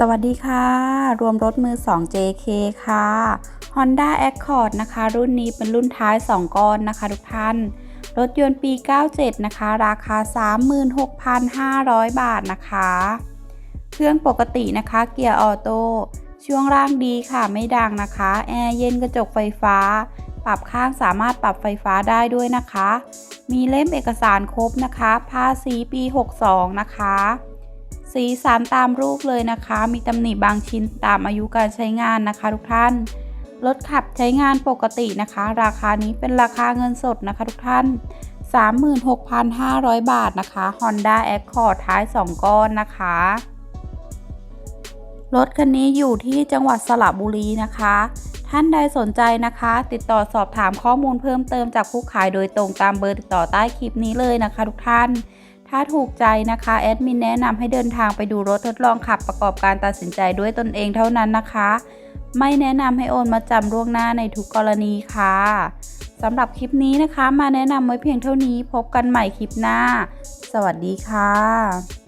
สวัสดีค่ะ รวมรถมือ 2 JK ค่ะ Honda Accord นะคะ รุ่นนี้เป็นรุ่นท้าย 2ก้อนนะคะทุกท่าน รถยนต์ปี 97 นะคะ ราคา 36,500 บาทนะคะ เครื่องปกตินะคะ เกียร์ออโต้ ช่วงล่างดีค่ะ ไม่ดังนะคะ แอร์เย็นกระจกไฟฟ้า ปรับข้างสามารถปรับไฟฟ้าได้ด้วยนะคะ มีเล่มเอกสารครบนะคะ ภาษีปี 62 นะคะ สีสันตามรูปเลยนะคะ มีตำหนิบางชิ้นตามอายุการใช้งานนะคะ ทุกท่าน รถขับใช้งานปกตินะคะ ราคานี้เป็นราคาเงินสดนะคะ ทุกท่าน 36,500 บาทนะคะ Honda Accord ท้าย 2 ก้อนนะคะ รถคันนี้อยู่ที่จังหวัดสระบุรีนะคะ ท่านใดสนใจนะคะ ติดต่อสอบถามข้อมูลเพิ่มเติมจากผู้ขายโดยตรงตามเบอร์ติดต่อใต้คลิปนี้เลยนะคะ ทุกท่าน ถ้าถูกใจนะคะแอดมินแนะนำให้เดินทางไปดูรถทดลองขับประกอบการตัดสินใจด้วยตนเองเท่านั้นนะคะ ไม่แนะนำให้โอนมาจำล่วงหน้าในทุกกรณีค่ะสำหรับคลิปนี้นะคะ มาแนะนำไว้เพียงเท่านี้พบกันใหม่คลิปหน้า สวัสดีค่ะ